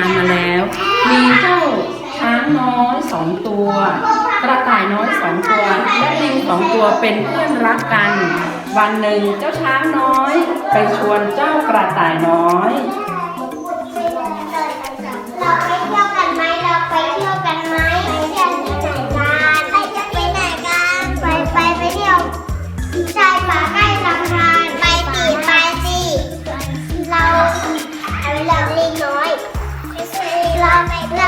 านมาแล้ว มีเจ้าช้างน้อยสองตัว กระต่ายน้อยสองตัว และลิงสองตัวเป็นเพื่อนรักกัน วันหนึ่งเจ้าช้างน้อย ไปชวนเจ้ากระต่ายน้อย Mama,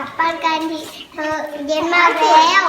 ลับบ้านกันทีเธอเย็นมากแล้ว